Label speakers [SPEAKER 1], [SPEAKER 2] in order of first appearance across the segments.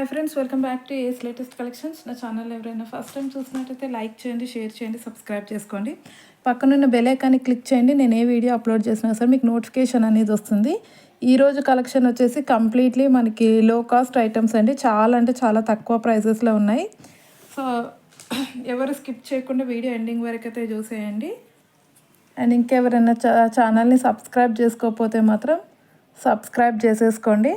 [SPEAKER 1] Hi friends welcome back to ace latest collections నా channel ఎవరైనా first time చూసినట్టయితే like చేయండి షేర్ చేయండి సబ్స్క్రైబ్ చేసుకోండి. పక్కనున్న బెల్ ఐకాన్ని క్లిక్ చేయండి. నేను ఏ వీడియో అప్లోడ్ చేసినా సరే మీకు నోటిఫికేషన్ అనేది వస్తుంది. ఈరోజు కలెక్షన్ వచ్చేసి కంప్లీట్లీ మనకి లో కాస్ట్ ఐటమ్స్ అండి. చాలా అంటే చాలా తక్కువ ప్రైజెస్లో ఉన్నాయి. సో ఎవరు స్కిప్ చేయకుండా వీడియో ఎండింగ్ వరకు అయితే చూసేయండి. అండ్ ఇంకెవరైనా ఛానల్ని సబ్స్క్రైబ్ చేసుకోకపోతే మాత్రం సబ్స్క్రైబ్ చేసేసుకోండి.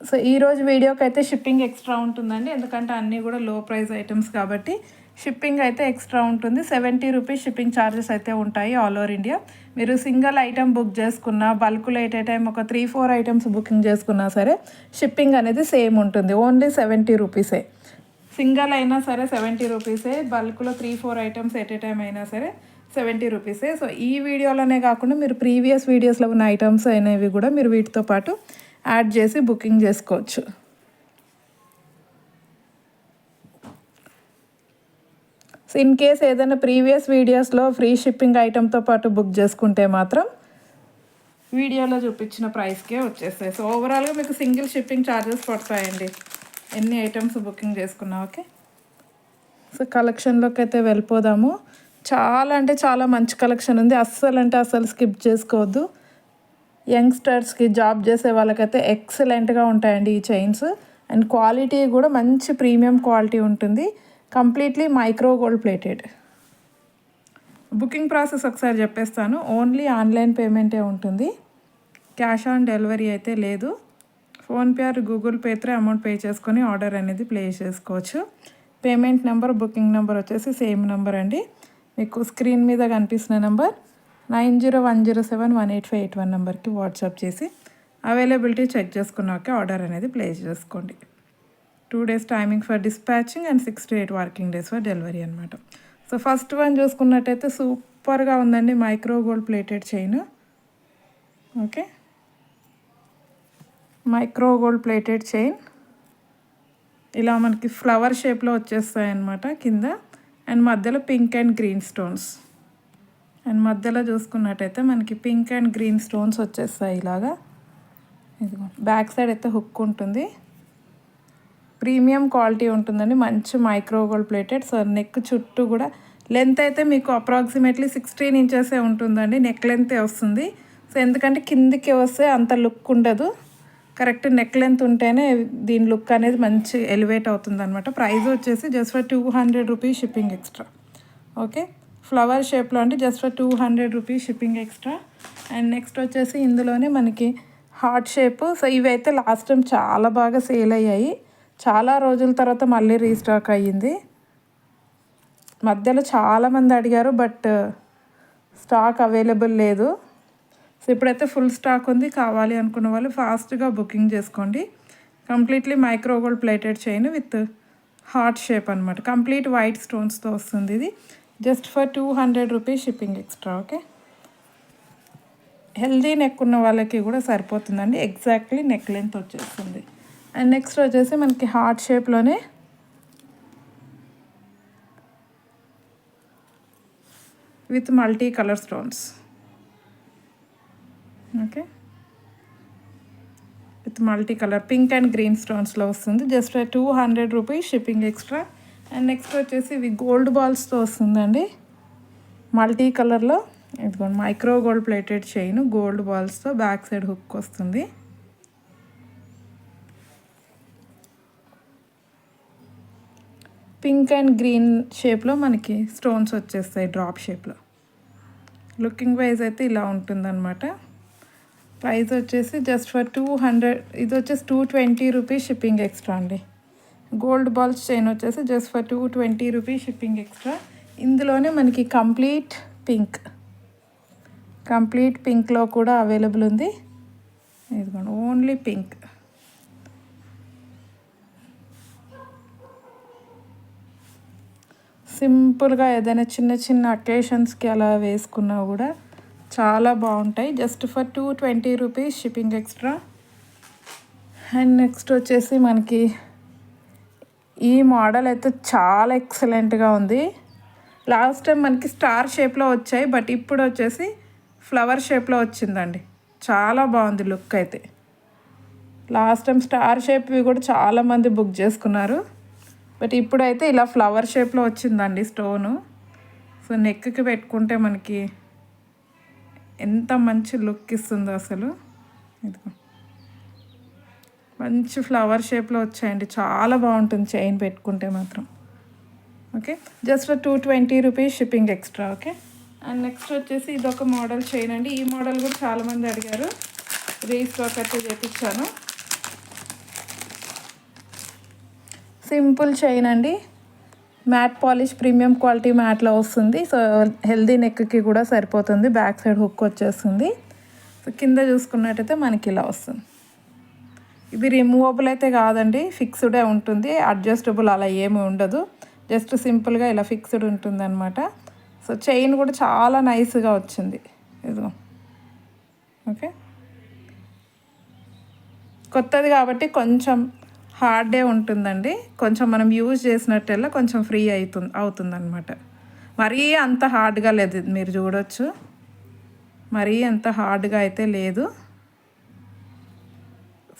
[SPEAKER 1] సో ఈరోజు వీడియోకి అయితే షిప్పింగ్ ఎక్స్ట్రా ఉంటుందండి. ఎందుకంటే అన్నీ కూడా లో ప్రైస్ ఐటమ్స్ కాబట్టి షిప్పింగ్ అయితే ఎక్స్ట్రా ఉంటుంది. సెవెంటీ రూపీస్ షిప్పింగ్ ఛార్జెస్ అయితే ఉంటాయి ఆల్ ఓవర్ ఇండియా. మీరు సింగిల్ ఐటమ్ బుక్ చేసుకున్నా బల్క్లో ఎట్ ఏ టైం ఒక త్రీ ఫోర్ ఐటమ్స్ బుకింగ్ చేసుకున్నా సరే షిప్పింగ్ అనేది సేమ్ ఉంటుంది. ఓన్లీ సెవెంటీ రూపీసే. సింగిల్ అయినా సరే సెవెంటీ రూపీసే. బల్క్లో three four items at a time అయినా సరే సెవెంటీ రూపీసే. సో ఈ వీడియోలోనే కాకుండా మీరు ప్రీవియస్ వీడియోస్లో ఉన్న ఐటమ్స్ అనేవి కూడా మీరు వీటితో పాటు యాడ్ చేసి బుకింగ్ చేసుకోవచ్చు. సో ఇన్ కేస్ ఏదైనా ప్రీవియస్ వీడియోస్లో ఫ్రీ షిప్పింగ్ ఐటెంతో పాటు బుక్ చేసుకుంటే మాత్రం వీడియోలో చూపించిన ప్రైస్కే వచ్చేస్తాయి. సో ఓవరాల్గా మీకు సింగిల్ షిప్పింగ్ ఛార్జెస్ పడతాయండి. ఎన్ని ఐటమ్స్ బుకింగ్ చేసుకున్నా ఓకే సో కలెక్షన్లోకి అయితే వెళ్ళిపోదాము. చాలా అంటే చాలా మంచి కలెక్షన్ ఉంది. అస్సలు అంటే అస్సలు స్కిప్ చేసుకోవద్దు. యంగ్స్టర్స్కి జాబ్ చేసే వాళ్ళకైతే ఎక్సలెంట్గా ఉంటాయండి ఈ చైన్స్. అండ్ క్వాలిటీ కూడా మంచి ప్రీమియం క్వాలిటీ ఉంటుంది. Completely micro gold plated. Booking process ఒకసారి చెప్పేస్తాను. ఓన్లీ ఆన్లైన్ పేమెంటే ఉంటుంది. క్యాష్ ఆన్ డెలివరీ అయితే లేదు. ఫోన్పే ఆర్ గూగుల్ పేతో అమౌంట్ పే చేసుకొని ఆర్డర్ అనేది ప్లేస్ చేసుకోవచ్చు. పేమెంట్ నెంబర్ బుకింగ్ నెంబర్ వచ్చేసి సేమ్ నెంబర్ అండి. మీకు స్క్రీన్ మీద కనిపిస్తున్న number. Nine zero one zero seven one eight five eight one నెంబర్కి వాట్సాప్ చేసి అవైలబిలిటీ చెక్ చేసుకున్నాక ఆర్డర్ అనేది ప్లేస్ చేసుకోండి. Two days timing for dispatching and six to eight working days for delivery అనమాట సో ఫస్ట్ వన్ చూసుకున్నట్టయితే సూపర్గా ఉందండి micro gold plated chain. Okay. Micro gold plated chain. ఇలా మనకి ఫ్లవర్ షేప్లో వచ్చేస్తాయి అన్నమాట కింద. అండ్ మధ్యలో pink and green stones. And మధ్యలో చూసుకున్నట్టయితే మనకి పింక్ అండ్ గ్రీన్ స్టోన్స్ వచ్చేస్తాయి ఇలాగా. ఇదిగో బ్యాక్ సైడ్ అయితే హుక్ ఉంటుంది. ప్రీమియం క్వాలిటీ ఉంటుందండి. మంచి micro gold plated. So neck చుట్టూ కూడా లెంత్ అయితే మీకు అప్రాక్సిమేట్లీ సిక్స్టీన్ ఇంచెసే ఉంటుందండి. నెక్ లెంతే వస్తుంది. సో ఎందుకంటే కిందికి వస్తే అంత లుక్ ఉండదు. కరెక్ట్ నెక్ లెంత్ ఉంటేనే దీని లుక్ అనేది మంచి ఎలివేట్ అవుతుంది అనమాట ప్రైస్ వచ్చేసి just for two hundred rupees shipping extra. Okay? Flower షేప్లో అంటే just for two hundred rupees shipping extra. And next వచ్చేసి ఇందులోనే మనకి హార్ట్ షేప్. సో ఇవైతే లాస్ట్ టైం చాలా బాగా సేల్ అయ్యాయి. చాలా రోజుల తర్వాత మళ్ళీ రీస్టాక్ అయ్యింది. మధ్యలో చాలామంది అడిగారు బట్ స్టాక్ అవైలబుల్ లేదు. సో ఇప్పుడైతే ఫుల్ స్టాక్ ఉంది కావాలి అనుకున్న వాళ్ళు ఫాస్ట్గా బుకింగ్ చేసుకోండి. Completely micro gold plated chain with heart shape అనమాట కంప్లీట్ వైట్ స్టోన్స్తో వస్తుంది ఇది. Just for two hundred rupees shipping extra okay healthy neck ఉన్న వాళ్ళకి కూడా సరిపోతుందండి. ఎగ్జాక్ట్లీ నెక్ లెంత్ వచ్చేస్తుంది. అండ్ నెక్స్ట్ వచ్చేసి మనకి heart షేప్లోనే with multi colour stones okay with multi colour pink and green స్టోన్స్లో వస్తుంది. Just two hundred rupees shipping extra and next వచ్చేసి ఇవి గోల్డ్ బాల్స్తో వస్తుందండి. మల్టీ కలర్లో ఇదిగోండి micro gold plated chain gold బాల్స్తో back side hook వస్తుంది. పింక్ అండ్ గ్రీన్ షేప్లో మనకి స్టోన్స్ వచ్చేస్తాయి డ్రాప్ షేప్లో లుకింగ్ వైజ్ అయితే ఇలా ఉంటుందన్నమాట. ప్రైస్ వచ్చేసి జస్ట్ ఫర్ టూ హండ్రెడ్ ఇది వచ్చేసి two twenty rupees shipping extra అండి. గోల్డ్ బాల్స్ చైన్ వచ్చేసి just for two twenty rupees shipping extra ఇందులోనే మనకి కంప్లీట్ పింక్. కంప్లీట్ పింక్లో కూడా అవైలబుల్ ఉంది. ఇదిగోండి ఓన్లీ పింక్. సింపుల్గా ఏదైనా చిన్న చిన్న అకేషన్స్కి అలా వేసుకున్నా కూడా చాలా బాగుంటాయి. Just for two twenty rupees shipping extra and next వచ్చేసి మనకి ఈ మోడల్ అయితే చాలా ఎక్సలెంట్గా ఉంది. లాస్ట్ టైం మనకి స్టార్ షేప్లో వచ్చాయి బట్ ఇప్పుడు వచ్చేసి ఫ్లవర్ షేప్లో వచ్చిందండి. చాలా బాగుంది లుక్ అయితే. లాస్ట్ టైం స్టార్ షేప్వి కూడా చాలామంది బుక్ చేసుకున్నారు. బట్ ఇప్పుడైతే ఇలా ఫ్లవర్ షేప్లో వచ్చిందండి స్టోను. సో నెక్కి పెట్టుకుంటే మనకి ఎంత మంచి లుక్ ఇస్తుందో అసలు. ఇదిగో. మంచి ఫ్లవర్ షేప్లో వచ్చాయండి. చాలా బాగుంటుంది చైన్ పెట్టుకుంటే మాత్రం. Okay? Just two twenty rupees shipping extra okay? And next వచ్చేసి ఇదొక మోడల్ చైన్ అండి. ఈ మోడల్ కూడా చాలామంది అడిగారు. రీస్టాక్ అయితే చేపించాను సింపుల్ చైన్ అండి. మ్యాట్ పాలిష్ ప్రీమియం క్వాలిటీ మ్యాట్లో వస్తుంది. సో హెల్దీ నెక్కి కూడా సరిపోతుంది. బ్యాక్ సైడ్ హుక్ వచ్చేస్తుంది. సో కింద చూసుకున్నట్టయితే మనకి ఇలా వస్తుంది. ఇది రిమూవబుల్ అయితే కాదండి ఫిక్స్డే ఉంటుంది అడ్జస్టబుల్ అలా ఏమి ఉండదు. జస్ట్ సింపుల్గా ఇలా ఫిక్స్డ్ ఉంటుంది అనమాట సో చైన్ కూడా చాలా నైస్గా వచ్చింది. ఇదిగో. ఓకే కొత్తది కాబట్టి కొంచెం హార్డే ఉంటుందండి. కొంచెం మనం యూజ్ చేసినట్టెల్లా కొంచెం ఫ్రీ అవుతుంది అవుతుందన్నమాట. మరీ అంత హార్డ్గా లేదు మీరు చూడొచ్చు. మరీ అంత హార్డ్గా అయితే లేదు.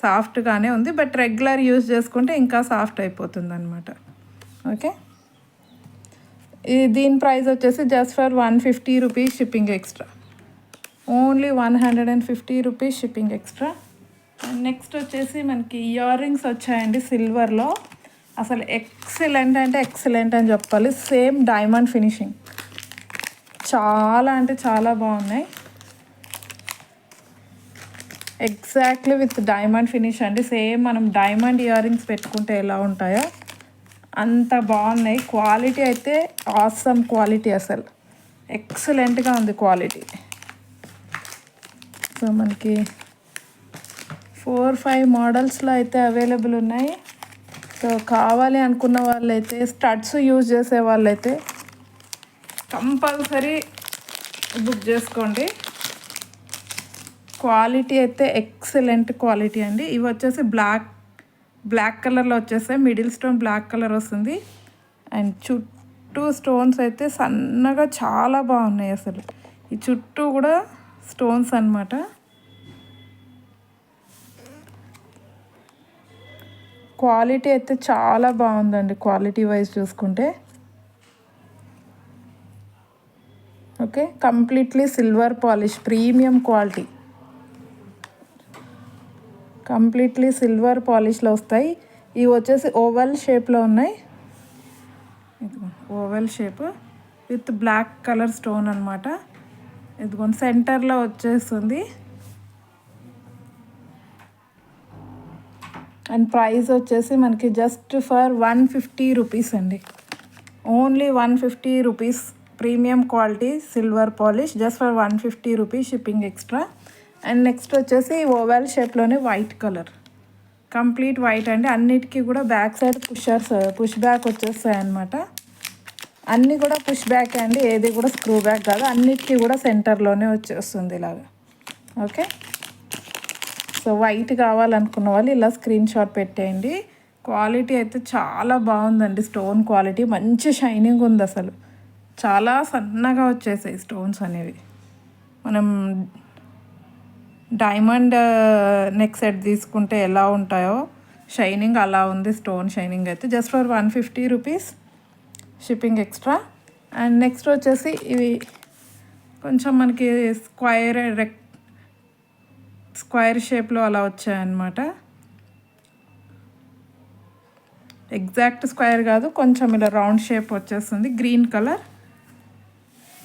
[SPEAKER 1] సాఫ్ట్గానే ఉంది బట్ రెగ్యులర్ యూజ్ చేసుకుంటే ఇంకా సాఫ్ట్ అయిపోతుంది అనమాట ఓకే దీని ప్రైస్ వచ్చేసి just for one fifty rupees shipping extra. Only one hundred and fifty rupees shipping extra. Next వచ్చేసి మనకి ఇయర్ రింగ్స్ వచ్చాయండి సిల్వర్లో. అసలు ఎక్సలెంట్ అంటే ఎక్సలెంట్ అని చెప్పాలి. Same diamond finishing. చాలా అంటే చాలా బాగున్నాయి. ఎగ్జాక్ట్లీ విత్ డైమండ్ ఫినిష్ అండి. సేమ్ మనం డైమండ్ ఇయర్ రింగ్స్ పెట్టుకుంటే ఎలా ఉంటాయో అంత బాగున్నాయి. క్వాలిటీ అయితే ఆసమ్ క్వాలిటీ అసలు. ఎక్సలెంట్గా ఉంది క్వాలిటీ సో మనకి ఫోర్ ఫైవ్ మోడల్స్లో అయితే అవైలబుల్ ఉన్నాయి. సో కావాలి అనుకున్న వాళ్ళైతే స్టడ్స్ యూజ్ చేసే వాళ్ళైతే కంపల్సరీ బుక్ చేసుకోండి. క్వాలిటీ అయితే ఎక్సలెంట్ క్వాలిటీ అండి. ఇవి వచ్చేసి బ్లాక్ బ్లాక్ కలర్లో వచ్చేస్తాయి మిడిల్ స్టోన్ బ్లాక్ కలర్ వస్తుంది. అండ్ చుట్టూ స్టోన్స్ అయితే సన్నగా చాలా బాగున్నాయి అసలు. ఈ చుట్టూ కూడా స్టోన్స్ అనమాట క్వాలిటీ అయితే చాలా బాగుందండి క్వాలిటీ వైజ్ చూసుకుంటే. Okay completely silver polish premium quality. Completely silver పాలిష్లో వస్తాయి. ఇవి వచ్చేసి ఓవెల్ షేప్లో ఉన్నాయి. Oval shape with black colour stone అనమాట ఇదిగోండి సెంటర్లో వచ్చేస్తుంది. అండ్ ప్రైస్ వచ్చేసి మనకి just for one fifty rupees అండి. Only one fifty rupees premium quality silver polish just for one fifty rupees shipping extra. And next వచ్చేసి ఓవెల్ షేప్లోనే white colour complete white అండి. అన్నిటికీ కూడా back side pushers push back వచ్చేస్తాయి అనమాట అన్నీ కూడా పుష్ బ్యాక్ అండి. ఏది కూడా స్క్రూ బ్యాక్ కాదు. అన్నిటికీ కూడా సెంటర్లోనే వచ్చేస్తుంది ఇలాగా. ఓకే సో వైట్ కావాలనుకున్న వాళ్ళు ఇలా స్క్రీన్ షాట్ పెట్టేయండి. క్వాలిటీ అయితే చాలా బాగుందండి. స్టోన్ క్వాలిటీ మంచి షైనింగ్ ఉంది అసలు. చాలా సన్నగా వచ్చేసాయి స్టోన్స్ అనేవి. మనం డైమండ్ నెక్ సెట్ తీసుకుంటే ఎలా ఉంటాయో షైనింగ్ అలా ఉంది స్టోన్ షైనింగ్ అయితే. Just for one fifty rupees shipping extra. And next వచ్చేసి ఇవి కొంచెం మనకి స్క్వైర్ రెక్ స్క్వైర్ షేప్లో అలా వచ్చాయన్నమాట. ఎగ్జాక్ట్ స్క్వైర్ కాదు కొంచెం ఇలా రౌండ్ షేప్ వచ్చేస్తుంది green colour.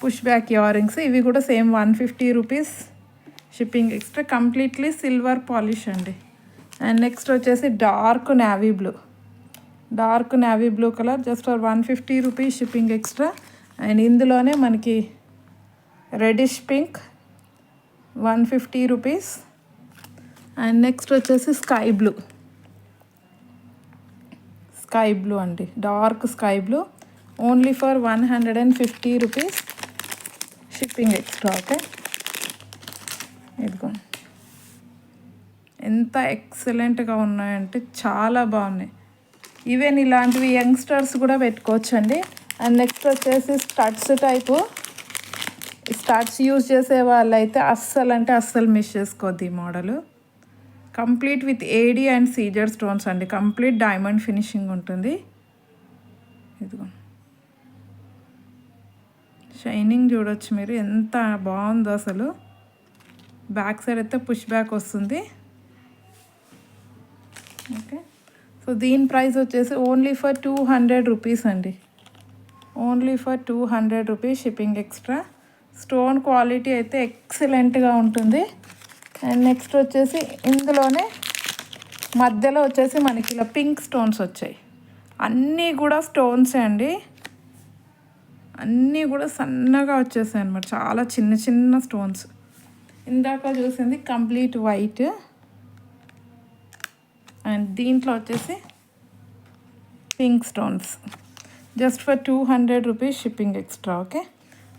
[SPEAKER 1] Push back ear rings ఇవి కూడా same one fifty rupees. Shipping extra completely silver polish అండి. అండ్ నెక్స్ట్ వచ్చేసి dark navy blue. Dark navy blue colour just for one fifty rupees shipping extra. And ఇందులోనే మనకి reddish pink one fifty rupees. And next వచ్చేసి sky blue. Sky blue అండి. Dark sky blue. Only for one hundred and fifty rupees shipping extra okay ఇదిగోండి ఎంత ఎక్సలెంట్గా ఉన్నాయంటే చాలా బాగున్నాయి. ఈవెన్ ఇలాంటివి యంగ్స్టర్స్ కూడా పెట్టుకోవచ్చండి. అండ్ నెక్స్ట్ వచ్చేసి స్టడ్స్ టైపు స్టడ్స్ యూజ్ చేసే వాళ్ళైతే అస్సలు అంటే అస్సలు మిస్ చేసుకోవద్దు ఈ model complete with AD and Caesar stones అండి. కంప్లీట్ డైమండ్ ఫినిషింగ్ ఉంటుంది. ఇదిగో. షైనింగ్ చూడొచ్చు మీరు. ఎంత బాగుందో అసలు. బ్యాక్ సైడ్ అయితే పుష్ బ్యాక్ వస్తుంది. ఓకే. సో దీని ప్రైస్ వచ్చేసి only for two hundred rupees అండి. Only for two hundred rupees shipping extra. Stone quality అయితే ఎక్సలెంట్గా ఉంటుంది. అండ్ నెక్స్ట్ వచ్చేసి ఇందులోనే మధ్యలో వచ్చేసి మనకి ఇలా పింక్ స్టోన్స్ వచ్చాయి. అన్నీ కూడా స్టోన్సే అండి. అన్నీ కూడా సన్నగా వచ్చేసాయి అనమాట చాలా చిన్న చిన్న స్టోన్స్. ఇందాక చూసింది కంప్లీట్ వైట్. అండ్ దీంట్లో వచ్చేసి pink stones. Just for two hundred rupees shipping extra okay?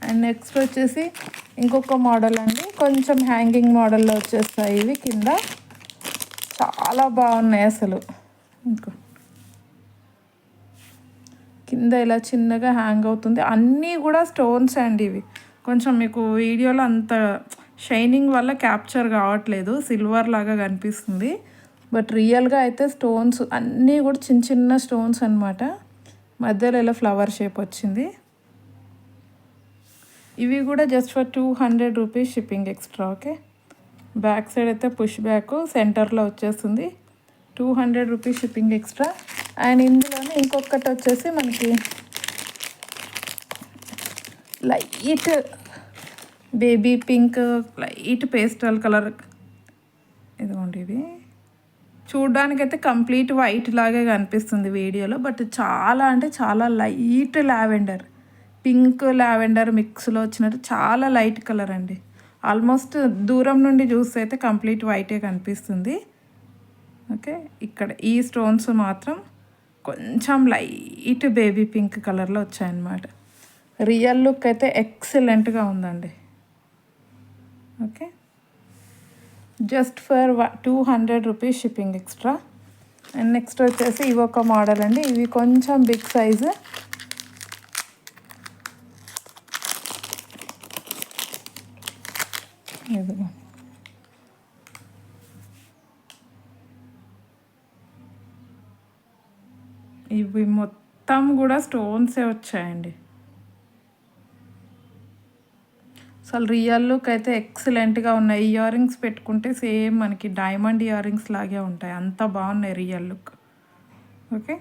[SPEAKER 1] And next వచ్చేసి ఇంకొక మోడల్ అండి. కొంచెం హ్యాంగింగ్ మోడల్లో వచ్చేస్తాయి ఇవి కింద. చాలా బాగున్నాయి అసలు. ఇంకో. కింద ఇలా చిన్నగా హ్యాంగ్ అవుతుంది. అన్నీ కూడా స్టోన్స్ అండి ఇవి. కొంచెం మీకు వీడియోలో అంత షైనింగ్ వల్ల క్యాప్చర్ కావట్లేదు. సిల్వర్ లాగా కనిపిస్తుంది. బట్ రియల్గా అయితే స్టోన్స్ అన్నీ కూడా చిన్న చిన్న స్టోన్స్ అనమాట మధ్యలో ఇలా ఫ్లవర్ షేప్ వచ్చింది. ఇవి కూడా just for two hundred rupees shipping extra okay back side అయితే పుష్ బ్యాక్ సెంటర్లో వచ్చేస్తుంది. Two hundred rupees shipping extra and ఇందులోనే ఇంకొకటి వచ్చేసి మనకి light baby pink light pastel colour ఇదిగోండి ఇవి చూడ్డానికైతే కంప్లీట్ వైట్ లాగే కనిపిస్తుంది వీడియోలో బట్ చాలా అంటే చాలా లైట్ లావెండర్. పింక్ లావెండర్ మిక్స్లో వచ్చినట్టు చాలా లైట్ కలర్ అండి. ఆల్మోస్ట్ దూరం నుండి చూస్తే అయితే కంప్లీట్ వైటే కనిపిస్తుంది. ఓకే ఇక్కడ ఈ స్టోన్స్ మాత్రం కొంచెం లైట్ బేబీ పింక్ కలర్లో వచ్చాయన్నమాట. రియల్ లుక్ అయితే ఎక్సలెంట్గా ఉందండి. Okay just for two hundred rupees shipping extra. And next వచ్చేసి ఇవి ఒక మోడల్ అండి. ఇవి కొంచెం బిగ్ సైజు. ఇదిగో. ఇవి మొత్తం కూడా స్టోన్సే వచ్చాయండి. అసలు రియల్ లుక్ అయితే ఎక్సలెంట్గా ఉన్నాయి. ఇయర్ రింగ్స్ పెట్టుకుంటే సేమ్ మనకి డైమండ్ ఇయర్ రింగ్స్ లాగే ఉంటాయి. అంత బాగున్నాయి రియల్ లుక్ ఓకే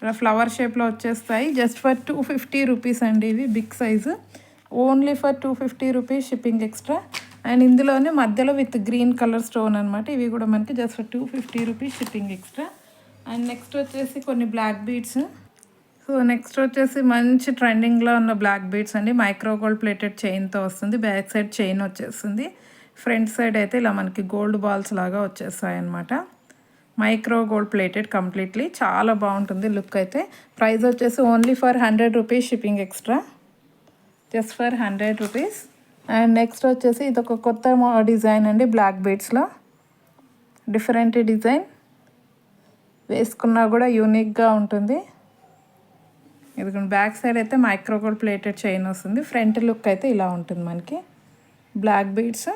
[SPEAKER 1] ఇలా ఫ్లవర్ షేప్లో వచ్చేస్తాయి. Just for two fifty rupees అండి ఇవి big size only for two fifty rupees shipping extra and ఇందులోనే మధ్యలో విత్ గ్రీన్ కలర్ స్టోన్ అనమాట ఇవి కూడా మనకి just for two fifty rupees shipping extra and next వచ్చేసి కొన్ని బ్లాక్ బీడ్స్ సో నెక్స్ట్ వచ్చేసి మంచి ట్రెండింగ్లో ఉన్న బ్లాక్ బీట్స్ అండి. మైక్రో గోల్డ్ ప్లేటెడ్ చైన్తో వస్తుంది. బ్యాక్ సైడ్ చైన్ వచ్చేస్తుంది. ఫ్రంట్ సైడ్ అయితే ఇలా మనకి గోల్డ్ బాల్స్ లాగా వచ్చేస్తాయి అన్నమాట మైక్రో గోల్డ్ ప్లేటెడ్ కంప్లీట్లీ. చాలా బాగుంటుంది లుక్ అయితే. ప్రైస్ వచ్చేసి only for hundred rupees shipping extra. Just for hundred rupees. And next వచ్చేసి ఇది ఒక కొత్త డిజైన్ అండి బ్లాక్ బీట్స్లో. Different design. వేసుకున్నా కూడా యూనిక్గా ఉంటుంది. ఇది బ్యాక్ సైడ్ అయితే మైక్రోగోల్డ్ ప్లేటెడ్ చైన్ వస్తుంది. ఫ్రంట్ లుక్ అయితే ఇలా ఉంటుంది మనకి. బ్లాక్ బీడ్స్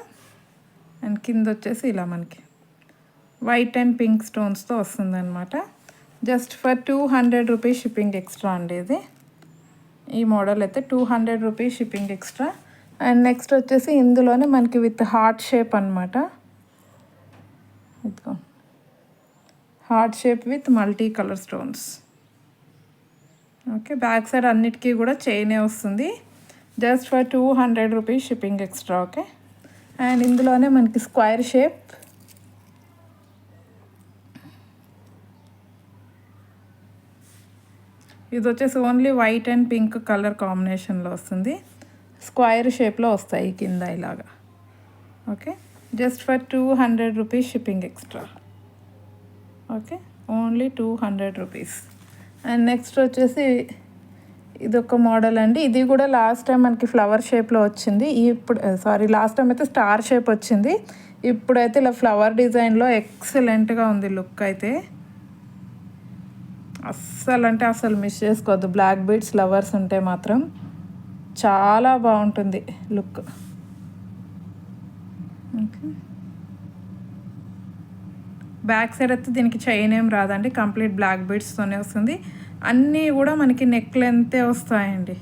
[SPEAKER 1] అండ్ కింద వచ్చేసి ఇలా మనకి. వైట్ అండ్ పింక్ స్టోన్స్తో వస్తుంది అనమాట just for two hundred rupees shipping extra అండి ఇది. ఈ మోడల్ అయితే two hundred rupees shipping extra and next వచ్చేసి ఇందులోనే మనకి విత్ హార్ట్ షేప్ అనమాట ఇదిగో. Heart shape with multi colour stones okay back side అన్నిటికీ కూడా చైనే వస్తుంది. Just for two hundred rupees shipping extra okay? And ఇందులోనే మనకి స్క్వైర్ షేప్ ఇది వచ్చేసి only white and pink colour కాంబినేషన్లో వస్తుంది. స్క్వైర్ షేప్లో వస్తాయి కింద ఇలాగా. Okay? Just for two hundred rupees shipping extra okay? Only two hundred rupees and next వచ్చేసి ఇది ఒక మోడల్ అండి. ఇది కూడా లాస్ట్ టైం మనకి ఫ్లవర్ షేప్లో వచ్చింది. ఇప్పుడు సారీ లాస్ట్ టైం అయితే స్టార్ షేప్ వచ్చింది. ఇప్పుడైతే ఇలా ఫ్లవర్ డిజైన్లో ఎక్సలెంట్గా ఉంది లుక్ అయితే. అస్సలు అంటే అసలు మిస్ చేసుకోవద్దు. బ్లాక్ బీడ్స్ ఫ్లవర్స్ ఉంటే మాత్రం చాలా బాగుంటుంది లుక్. ఓకే. బ్యాక్ సైడ్ అయితే దీనికి చైన్ ఏం రాదండి. కంప్లీట్ బ్లాక్ బీడ్స్తోనే వస్తుంది. అన్నీ కూడా మనకి నెక్ లెంతే వస్తాయండి.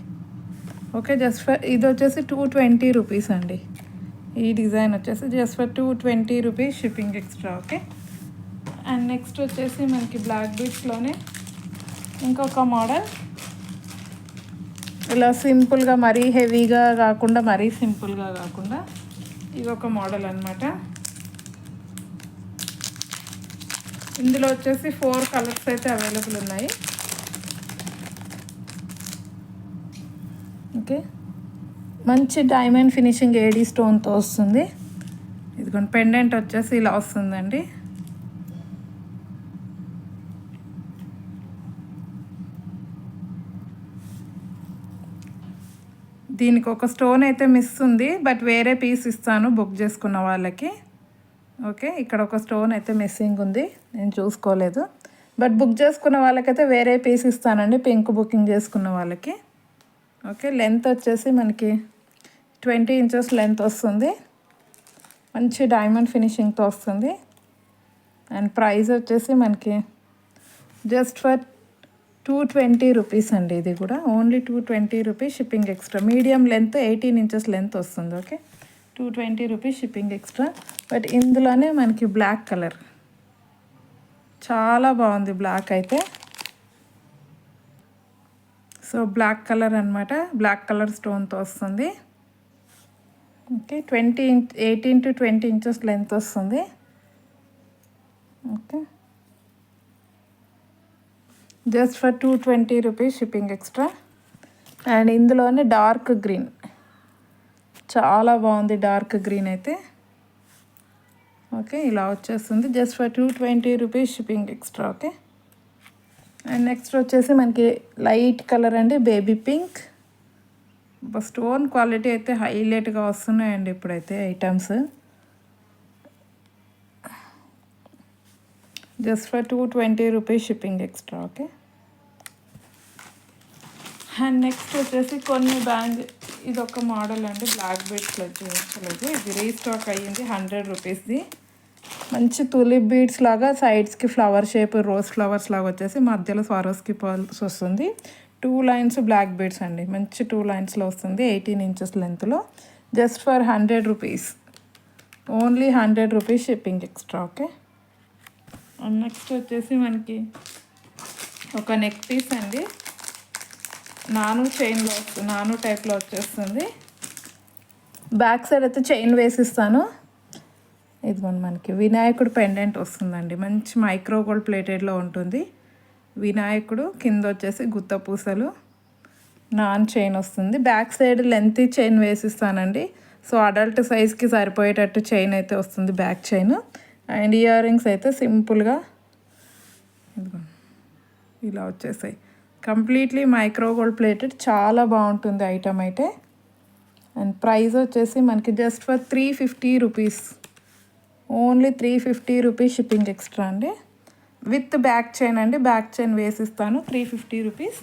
[SPEAKER 1] ఓకే జస్ట్ ఫర్ ఇది వచ్చేసి టూ ట్వంటీ రూపీస్ అండి. ఈ డిజైన్ వచ్చేసి just for two twenty rupees shipping extra okay? And next వచ్చేసి మనకి బ్లాక్ బీట్స్లోనే ఇంకొక మోడల్. ఇలా సింపుల్గా మరీ హెవీగా కాకుండా మరీ సింపుల్గా కాకుండా ఇది ఒక మోడల్ అనమాట ఇందులో వచ్చేసి ఫోర్ కలర్స్ అయితే అవైలబుల్ ఉన్నాయి. ఓకే. మంచి డైమండ్ ఫినిషింగ్ ఏడీ స్టోన్తో వస్తుంది. ఇదిగోండి పెండెంట్ వచ్చేసి ఇలా వస్తుందండి. దీనికి ఒక స్టోన్ అయితే మిస్ ఉంది బట్ వేరే పీస్ ఇస్తాను బుక్ చేసుకున్న వాళ్ళకి. ఓకే ఇక్కడ ఒక స్టోన్ అయితే మిస్సింగ్ ఉంది. నేను చూసుకోలేదు. బట్ బుక్ చేసుకున్న వాళ్ళకైతే వేరే పీస్ ఇస్తానండి పింక్ బుకింగ్ చేసుకున్న వాళ్ళకి. ఓకే లెంత్ వచ్చేసి మనకి ట్వంటీ ఇంచెస్ లెంత్ వస్తుంది. మంచి డైమండ్ ఫినిషింగ్తో వస్తుంది. అండ్ ప్రైస్ వచ్చేసి మనకి just for two twenty rupees అండి ఇది కూడా. Only two twenty rupees shipping extra. Medium length eighteen inches length వస్తుంది okay? Two twenty rupees shipping extra but ఇందులోనే మనకి బ్లాక్ కలర్ చాలా బాగుంది బ్లాక్ అయితే. సో బ్లాక్ కలర్ అనమాట బ్లాక్ కలర్ స్టోన్తో వస్తుంది. Okay twenty inch eighteen to twenty inches length వస్తుంది. Okay just for two twenty rupees shipping extra and ఇందులోనే డార్క్ గ్రీన్ చాలా బాగుంది డార్క్ గ్రీన్ అయితే. ఓకే ఇలా వచ్చేస్తుంది. Just for two twenty rupees shipping extra okay. And next వచ్చేసి మనకి light colour అండి బేబీ పింక్. స్టోన్ క్వాలిటీ అయితే హైలైట్గా వస్తున్నాయండి ఇప్పుడైతే items. Just for two twenty rupees shipping extra okay. And next వచ్చేసి కొన్ని బ్యాంగిల్ ఇది ఒక మోడల్ అండి బ్లాక్ బీడ్స్ చూపించలేదు ఇది రీస్టాక్ అయ్యింది హండ్రెడ్ రూపీస్ది మంచి తులిప్ బీడ్స్ లాగా సైడ్స్కి ఫ్లవర్ షేప్ రోజ్ ఫ్లవర్స్ లాగా వచ్చేసి మధ్యలో స్వారోస్కి పల్స్ వస్తుంది. టూ లైన్స్ బ్లాక్ బీడ్స్ అండి మంచి టూ లైన్స్లో వస్తుంది ఎయిటీన్ ఇంచెస్ లెంత్లో just for hundred rupees only hundred rupees shipping extra okay next వచ్చేసి మనకి ఒక నెక్ పీస్ అండి. నాను చైన్లో వస్తుంది నాను టైప్లో వచ్చేస్తుంది. బ్యాక్ సైడ్ అయితే చైన్ వేసిస్తాను. ఇదిగోండి మనకి వినాయకుడు పెండెంట్ వస్తుందండి. మంచి మైక్రో గోల్డ్ ప్లేటెడ్లో ఉంటుంది. వినాయకుడు కింద వచ్చేసి గుత్త పూసలు. నాన్ చైన్ వస్తుంది. బ్యాక్ సైడ్ లెంత్ చైన్ వేసిస్తానండి. సో అడల్ట్ సైజ్కి సరిపోయేటట్టు చైన్ అయితే వస్తుంది back chain and ear rings అయితే సింపుల్గా ఇదిగోండి. ఇలా వచ్చేసాయి. Completely micro gold plated. చాలా బాగుంటుంది ఐటమ్ అయితే. అండ్ ప్రైస్ వచ్చేసి మనకి just for three fifty rupees. Only three fifty rupees shipping extra అండి. విత్ బ్యాక్ చైన్ అండి. Back chain వేసిస్తాను. Three fifty rupees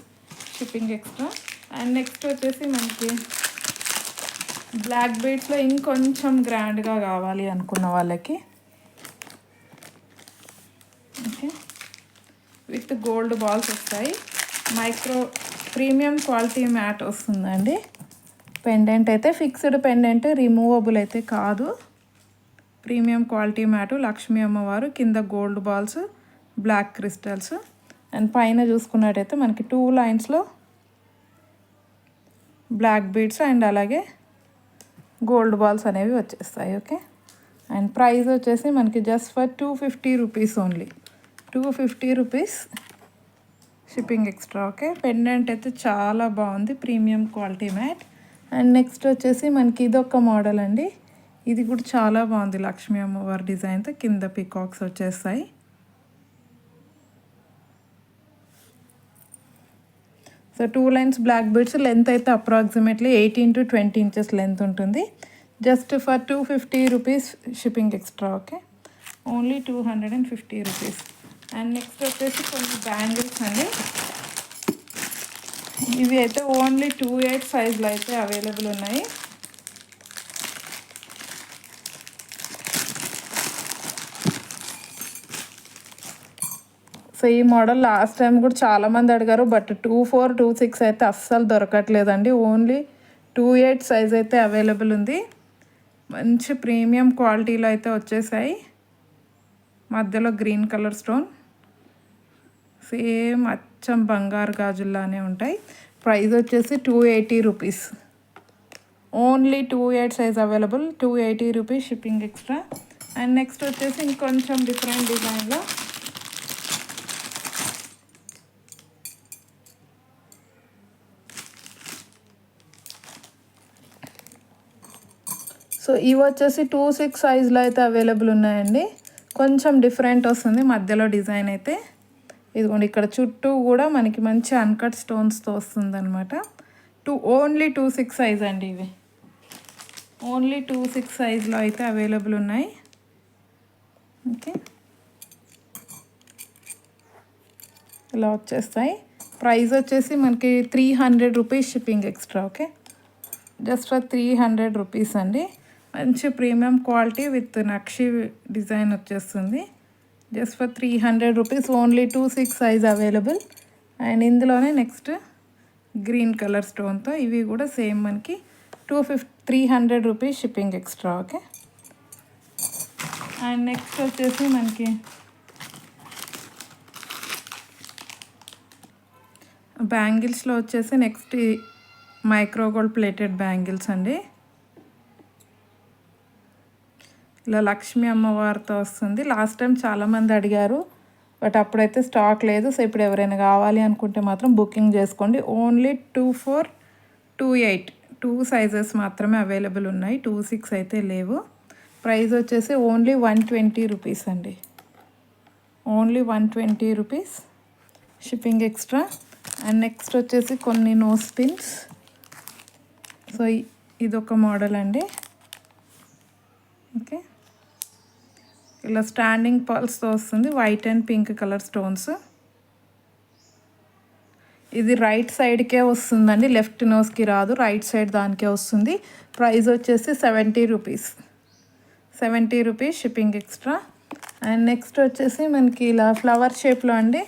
[SPEAKER 1] shipping extra. And next వచ్చేసి మనకి బ్లాక్ బీట్స్లో ఇంకొంచెం గ్రాండ్గా కావాలి అనుకున్న వాళ్ళకి. ఓకే. విత్ గోల్డ్ బాల్స్ వస్తాయి. మైక్రో ప్రీమియం క్వాలిటీ మ్యాట్ వస్తుందండి. పెండెంట్ అయితే ఫిక్స్డ్ పెండెంట్ రిమూవబుల్ అయితే కాదు. ప్రీమియం క్వాలిటీ మ్యాటు లక్ష్మీ అమ్మవారు కింద gold balls black crystals. And పైన చూసుకున్నట్టయితే మనకి టూ లైన్స్లో బ్లాక్ బీడ్స్ అండ్ అలాగే గోల్డ్ బాల్స్ అనేవి వచ్చేస్తాయి ఓకే అండ్ ప్రైస్ వచ్చేసి మనకి just for two fifty rupees only two fifty rupees shipping extra okay? Pendant అయితే చాలా బాగుంది premium quality matte. And next వచ్చేసి మనకి ఇది ఒక మోడల్ అండి. ఇది కూడా చాలా బాగుంది లక్ష్మీ అమ్మవారి డిజైన్తో కింద పికాక్స్ వచ్చేస్తాయి. So two lines black beads length అయితే approximately eighteen to twenty inches length ఉంటుంది. Just for two fifty rupees shipping extra okay? Only two hundred and fifty rupees. And next వచ్చేసి కొన్ని బ్యాంగిల్స్ అండి. ఇవి అయితే ఓన్లీ టూ ఎయిట్ సైజ్లో అయితే available ఉన్నాయి. సో ఈ మోడల్ లాస్ట్ టైం కూడా చాలామంది అడిగారు but two four two six అయితే అస్సలు దొరకట్లేదండి. ఓన్లీ టూ ఎయిట్ సైజ్ అయితే అవైలబుల్ ఉంది. మంచి ప్రీమియం క్వాలిటీలో అయితే వచ్చేసాయి. మధ్యలో గ్రీన్ కలర్ స్టోన్. సేమ్ అచ్చం బంగారు గాజుల్లానే ఉంటాయి. ప్రైస్ వచ్చేసి two eighty rupees. Only two eight size available two eighty rupees shipping extra. And next వచ్చేసి ఇంకొంచెం డిఫరెంట్ డిజైన్లో. సో ఇవి వచ్చేసి టూ సిక్స్ సైజ్లో అయితే అవైలబుల్ ఉన్నాయండి. కొంచెం డిఫరెంట్ వస్తుంది మధ్యలో డిజైన్ అయితే. ఇదిగోండి ఇక్కడ చుట్టూ కూడా మనకి మంచి అన్కట్ స్టోన్స్తో వస్తుంది అనమాట two only two six size అండి ఇవి. ఓన్లీ టూ సిక్స్ సైజ్లో అయితే అవైలబుల్ ఉన్నాయి. ఓకే ఇలా వచ్చేస్తాయి. ప్రైస్ వచ్చేసి మనకి three hundred rupees shipping extra okay just for three hundred rupees అండి. మంచి ప్రీమియం క్వాలిటీ విత్ నక్షి డిజైన్ వచ్చేస్తుంది. Just for three hundred rupees only two six size available and ఇందులోనే నెక్స్ట్ గ్రీన్ కలర్ స్టోన్తో ఇవి కూడా సేమ్ మనకి two fifty three hundred rupees shipping extra okay and next వచ్చేసి మనకి బ్యాంగిల్స్లో వచ్చేసి next micro gold plated bangles అండి. ఇలా లక్ష్మీ అమ్మవారితో వస్తుంది. లాస్ట్ టైం చాలామంది అడిగారు బట్ అప్పుడైతే స్టాక్ లేదు సో ఇప్పుడు ఎవరైనా కావాలి అనుకుంటే మాత్రం బుకింగ్ చేసుకోండి. Only two four two eight two sizes మాత్రమే అవైలబుల్ ఉన్నాయి. టూ సిక్స్ అయితే లేవు. ప్రైస్ వచ్చేసి ఓన్లీ వన్ ట్వంటీ రూపీస్ అండి. Only one twenty rupees shipping extra and next వచ్చేసి కొన్ని నోస్ పిన్స్ సో ఇదొక మోడల్ అండి. ఓకే ఇలా స్టాండింగ్ పల్స్తో వస్తుంది. White and pink colour stones ఇది రైట్ సైడ్కే వస్తుందండి. లెఫ్ట్ నోస్కి రాదు. రైట్ సైడ్ దానికే వస్తుంది. ప్రైస్ వచ్చేసి seventy rupees seventy rupees shipping extra and next వచ్చేసి మనకి ఇలా ఫ్లవర్ షేప్లో అండి.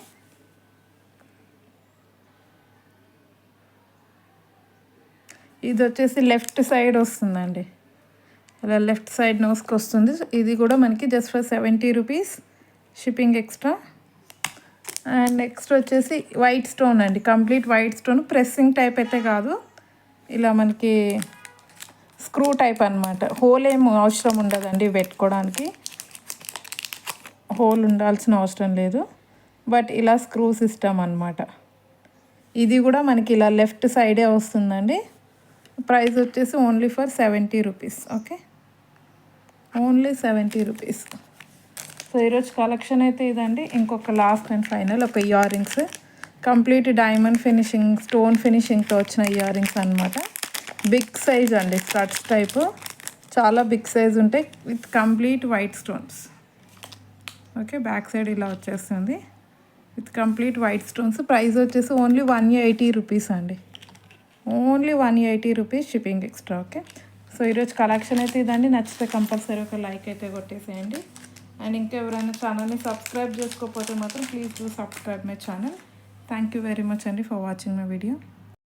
[SPEAKER 1] ఇది వచ్చేసి లెఫ్ట్ సైడ్ వస్తుందండి. అలా లెఫ్ట్ సైడ్ నోస్కి వస్తుంది ఇది కూడా మనకి just for seventy rupees shipping extra and next వచ్చేసి వైట్ స్టోన్ అండి. Complete white stone pressing type అయితే కాదు. ఇలా మనకి స్క్రూ టైప్ అనమాట హోల్ ఏం అవసరం ఉండదండి పెట్టుకోవడానికి హోల్ ఉండాల్సిన అవసరం లేదు. బట్ ఇలా స్క్రూ సిస్టమ్ అనమాట ఇది కూడా మనకి ఇలా లెఫ్ట్ సైడే వస్తుందండి. ప్రైస్ వచ్చేసి only for seventy rupees okay only seventy rupees. So ఈరోజు కలెక్షన్ అయితే ఇదండి. ఇంకొక లాస్ట్ అండ్ ఫైనల్ ఒక ear rings complete diamond finishing stone ఫినిషింగ్తో వచ్చిన ఇయర్ రింగ్స్ అనమాట బిగ్ సైజ్ అండి స్టడ్స్ టైపు. చాలా బిగ్ సైజ్ ఉంటాయి with complete white stones. Okay back side ఇలా వచ్చేస్తుంది. With complete white stones. Price వచ్చేసి ఓన్లీ వన్ ఎయిటీ రూపీస్ అండి. Only one eighty rupees shipping extra okay. So ఈరోజు collection అయితే ఇదండి. నచ్చితే కంపల్సరీ ఒక లైక్ అయితే కొట్టేసేయండి. అండ్ ఇంకెవరైనా ఛానల్ని సబ్స్క్రైబ్ చేసుకోకపోతే మాత్రం please do subscribe my channel. Thank you very much అండి ఫర్ వాచింగ్ మై వీడియో.